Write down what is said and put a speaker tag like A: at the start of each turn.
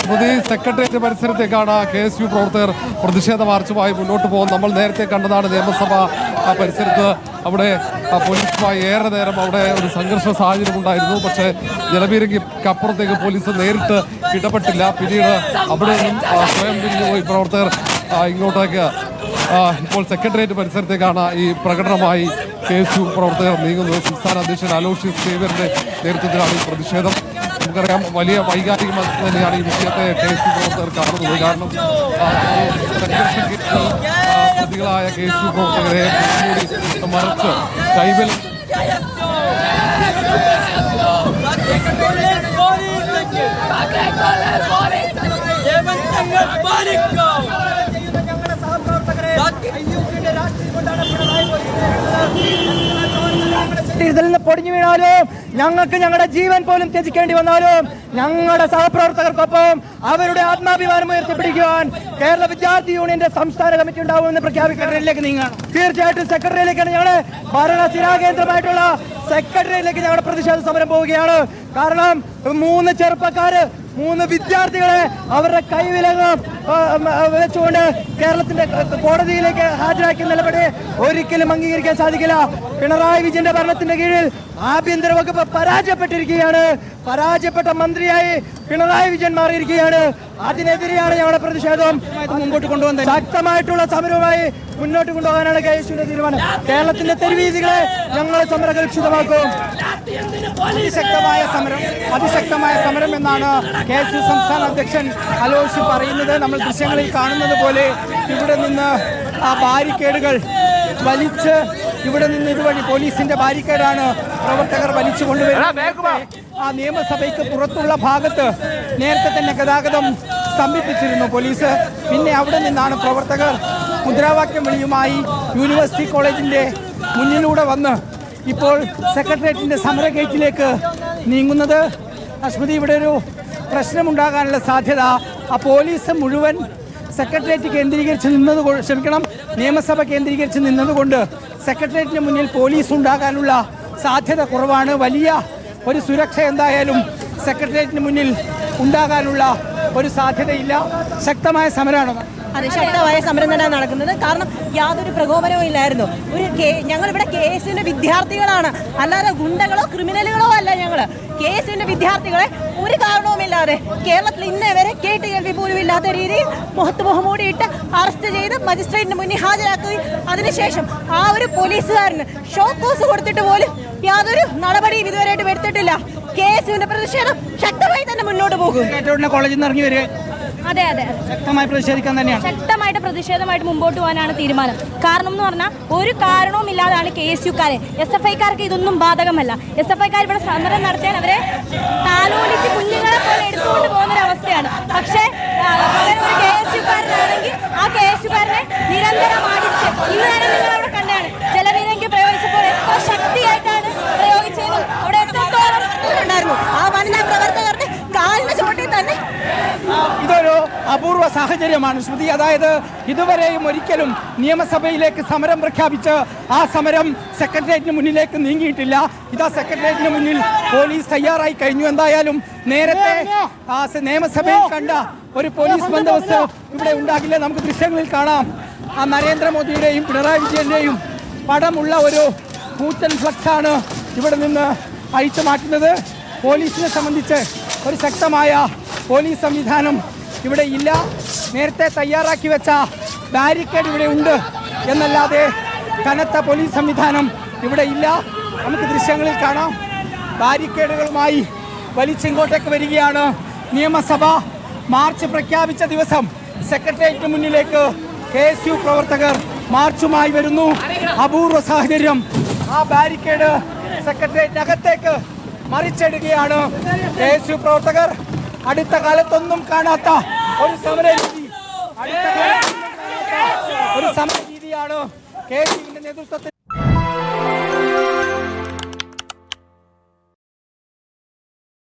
A: സ്മൃതി secretariat പരിസരത്തേക്കാണ് K S U പ്രവർത്തകർ പ്രതിഷേധ മാർച്ചുമായി മുന്നോട്ട് പോകുന്നത്. നമ്മൾ നേരത്തെ കണ്ടതാണ് നിയമസഭ പരിസരത്ത് അവിടെ പോലീസുമായി ഏറെ നേരം അവിടെ ഒരു സംഘർഷ സാഹചര്യം ഉണ്ടായിരുന്നു. പക്ഷേ ജലപീരങ്കിക്കപ്പുറത്തേക്ക് പോലീസ് നേരിട്ട് ഇടപെട്ടില്ല. പിന്നീട് അവിടെ നിന്നും സ്വയം പിരിഞ്ഞുപോയി പ്രവർത്തകർ ഇങ്ങോട്ടേക്ക് ഇപ്പോൾ സെക്രട്ടേറിയറ്റ് പരിസരത്തേക്കാണ് ഈ പ്രകടനമായി കെ എസ് യു പ്രവർത്തകർ നീങ്ങുന്നത്. സംസ്ഥാന അധ്യക്ഷൻ അലോഷ്യസ് സേവ്യറിന്റെ നേതൃത്വത്തിലാണ് ഈ പ്രതിഷേധം. നമുക്കറിയാം വലിയ വൈകാരികമായി തന്നെയാണ് ഈ വിഷയത്തെ കെ എസ് യു പ്രവർത്തകർ കാണുന്നത്. കാരണം പ്രതികളായ കെ എസ് യു പ്രവർത്തകരെ മറിച്ച് കൈവൽ
B: ഇതിൽ നിന്ന് പൊടിഞ്ഞു വീണാലും ഞങ്ങൾക്ക് ഞങ്ങളുടെ ജീവൻ പോലും ത്യജിക്കേണ്ടി വന്നാലും ഞങ്ങളുടെ സഹപ്രവർത്തകർക്കൊപ്പം അവരുടെ ആത്മാഭിമാനം ഉയർത്തിപ്പിടിക്കുവാൻ കേരള വിദ്യാർത്ഥി യൂണിയന്റെ സംസ്ഥാന കമ്മിറ്റി ഉണ്ടാവുമെന്ന് പ്രഖ്യാപിക്കട്ടറിലേക്ക് നീങ്ങാണ് തീർച്ചയായിട്ടും സെക്രട്ടറിയിലേക്കാണ് ഞങ്ങളുടെ ഭരണ സ്ഥിരാകേന്ദ്രമായിട്ടുള്ള സെക്രട്ടറിയിലേക്ക് ഞങ്ങളുടെ പ്രതിഷേധ സമരം പോവുകയാണ്. കാരണം മൂന്ന് ചെറുപ്പക്കാര് മൂന്ന് വിദ്യാർത്ഥികളെ അവരുടെ കൈവിലങ്ങ് വെച്ചുകൊണ്ട് കേരളത്തിന്റെ കോടതിയിലേക്ക് ഹാജരാക്കിയ നിലപാട് ഒരിക്കലും അംഗീകരിക്കാൻ സാധിക്കില്ല. പിണറായി വിജയന്റെ ഭരണത്തിന്റെ കീഴിൽ ആഭ്യന്തര വകുപ്പ് പരാജയപ്പെട്ടിരിക്കുകയാണ്. പരാജയപ്പെട്ട മന്ത്രിയായി പിണറായി വിജയൻ മാറിയിരിക്കുകയാണ്. അതിനെതിരെയാണ് ഞങ്ങളുടെ പ്രതിഷേധം. മുമ്പോട്ട് കൊണ്ടുവന്നത് ശക്തമായിട്ടുള്ള സമരവുമായി മുന്നോട്ട് കൊണ്ടുപോകാനാണ് കെ എസ് യുടെ തീരുമാനം. കേരളത്തിന്റെ തെരുവീതികളെ ഞങ്ങൾ സമരകലുഷിതമാക്കും
C: അതിശക്തമായ സമരം അതിശക്തമായ സമരം എന്നാണ് കെ എസ് യു സംസ്ഥാന അധ്യക്ഷൻ അലോഷി പറയുന്നത്. നമ്മൾ ദൃശ്യങ്ങളിൽ കാണുന്നത് പോലെ ഇവിടെ നിന്ന് ആ ബാരിക്കേഡുകൾ വലിച്ച് ഇവിടെ നിന്ന് ഇതുവഴി പോലീസിന്റെ ബാരിക്കേഡാണ് പ്രവർത്തകർ വലിച്ചു കൊണ്ടുവരുന്നത്. ആ നിയമസഭയ്ക്ക് പുറത്തുള്ള ഭാഗത്ത് നേരത്തെ തന്നെ ഗതാഗതം സ്തംഭിപ്പിച്ചിരുന്നു പോലീസ്. പിന്നെ അവിടെ നിന്നാണ് പ്രവർത്തകർ മുദ്രാവാക്യം വിളിയുമായി യൂണിവേഴ്സിറ്റി കോളേജിന്റെ മുന്നിലൂടെ വന്ന് ഇപ്പോൾ സെക്രട്ടേറിയറ്റിന്റെ സമര ഗേറ്റിലേക്ക് നീങ്ങുന്നത്. അശ്മതി ഇവിടെ ഒരു പ്രശ്നമുണ്ടാകാനുള്ള സാധ്യത. ആ പോലീസ് മുഴുവൻ സെക്രട്ടേറിയറ്റ് കേന്ദ്രീകരിച്ച് നിന്നത് ക്ഷമിക്കണം. നിയമസഭ കേന്ദ്രീകരിച്ച് നിന്നതുകൊണ്ട് സെക്രട്ടേറിയറ്റിന് മുന്നിൽ പോലീസ് ഉണ്ടാകാനുള്ള സാധ്യത കുറവാണ്. വലിയ ഒരു സുരക്ഷ എന്തായാലും സെക്രട്ടേറിയറ്റിന് മുന്നിൽ ഉണ്ടാകാനുള്ള ഒരു സാധ്യതയില്ല. ശക്തമായ സമരമാണ്.
D: അതെ ശക്തമായ സമരം തന്നെ നടക്കുന്നത്. കാരണം യാതൊരു പ്രകോപനവും ഇല്ലായിരുന്നു. ഒരു കെ ഞങ്ങളിവിടെ കെ എസ് യുവിന്റെ വിദ്യാർത്ഥികളാണ്. അല്ലാതെ ഗുണ്ടകളോ ക്രിമിനലുകളോ അല്ല ഞങ്ങൾ കെ എസ് യുവിന്റെ വിദ്യാർത്ഥികളെ ഒരു കാരണവുമില്ലാതെ കേരളത്തിൽ ഇന്നേ വരെ കേട്ട് കേൾവി പോലും ഇല്ലാത്ത രീതിയിൽ മുഖത്ത് മുഖമൂടിയിട്ട് അറസ്റ്റ് ചെയ്ത് മജിസ്ട്രേറ്റിന് മുന്നിൽ ഹാജരാക്കുകയും അതിനുശേഷം ആ ഒരു പോലീസുകാരന് ഷോക്കോസ് കൊടുത്തിട്ട് പോലും യാതൊരു നടപടിയും ഇതുവരെയായിട്ട് എടുത്തിട്ടില്ല. കെ എസിന്റെ പ്രതിഷേധം ശക്തമായി തന്നെ മുന്നോട്ട് പോകും.
C: കോളേജിൽ നിന്ന് ഇറങ്ങി വരിക.
E: അതെ അതെ.
C: ശക്തമായി പ്രതിഷേധിക്കാൻ തന്നെയാണ്.
E: ശക്തമായിട്ട് പ്രതിഷേധമായിട്ട് മുമ്പോട്ട് പോകാനാണ് തീരുമാനം. കാരണം എന്ന് പറഞ്ഞാൽ ഒരു കാരണവും ഇല്ലാതാണ് കെ എസ് യുക്കാരെ എസ് എഫ് ഐക്കാർക്ക് ഇതൊന്നും ബാധകമല്ല. എസ് എഫ് ഐക്കാർ ഇവിടെ സമരം നടത്താൻ അവരെ താലോലിച്ച് കുഞ്ഞുങ്ങളെ പോലെ എടുത്തുകൊണ്ട് പോകുന്ന ഒരു അവസ്ഥയാണ് പക്ഷേ ആ, അവരൊരു കെ എസ് യുക്കാരനാണെങ്കിൽ ആ കെ എസ് യുക്കാരനെ നിരന്തരം അടിച്ച് ഇന്ന് തന്നെ നിങ്ങൾ അവിടെ കണ്ടാണ് ജലവീരങ്കി പ്രയോഗിച്ചപ്പോൾ എത്ര ശക്തിയായിട്ടാണ് പ്രയോഗിച്ചതെന്നും അവിടെ എത്രത്തോളം
D: ഉണ്ടായിരുന്നു ആ വനിതാ പ്രവർത്തകരുടെ കാലിന് ചുവട്ടിൽ തന്നെ
C: ഇതൊരു അപൂർവ സാഹചര്യമാണ്. ശ്രുതി അതായത് ഇതുവരെയും ഒരിക്കലും നിയമസഭയിലേക്ക് സമരം പ്രഖ്യാപിച്ച് ആ സമരം സെക്രട്ടേറിയറ്റിന് മുന്നിലേക്ക് നീങ്ങിയിട്ടില്ല. ഇതാ സെക്രട്ടേറിയറ്റിന് മുന്നിൽ പോലീസ് തയ്യാറായി കഴിഞ്ഞു. എന്തായാലും നേരത്തെ നിയമസഭയിൽ കണ്ട ഒരു പോലീസ് ബന്ദോബസ്ത് ഇവിടെ ഉണ്ടാകില്ല. നമുക്ക് ദൃശ്യങ്ങളിൽ കാണാം. ആ നരേന്ദ്രമോദിയുടെയും പിണറായി വിജയന്റെയും പടമുള്ള ഒരു കൂറ്റൻ ഫ്ലക്സാണ് ഇവിടെ നിന്ന് അഴിച്ചു മാറ്റുന്നത്. പോലീസിനെ സംബന്ധിച്ച് ഒരു ശക്തമായ പോലീസ് സംവിധാനം ഇവിടെ ഇല്ല. നേരത്തെ തയ്യാറാക്കി വെച്ച ബാരിക്കേഡ് ഇവിടെ ഉണ്ട് എന്നല്ലാതെ കനത്ത പോലീസ് സംവിധാനം ഇവിടെ ഇല്ല. നമുക്ക് ദൃശ്യങ്ങളിൽ കാണാം. ബാരിക്കേഡുകളുമായി വലിച്ചിങ്ങോട്ടേക്ക് വരികയാണ് നിയമസഭ. മാർച്ച് പ്രഖ്യാപിച്ച ദിവസം സെക്രട്ടേറിയറ്റ് മുന്നിലേക്ക് കെ എസ് യു പ്രവർത്തകർ മാർച്ചുമായി വരുന്നു. അപൂർവ സാഹചര്യം. ആ ബാരിക്കേഡ് സെക്രട്ടേറിയറ്റിനകത്തേക്ക് മറിച്ചിടുകയാണ് കെ എസ് യു പ്രവർത്തകർ. അടുത്ത കാലത്തൊന്നും കാണാത്ത ഒരു സമര രീതി അടുത്ത ഒരു സമര രീതിയാണ് കെ സിന്റെ നേതൃത്വത്തിൽ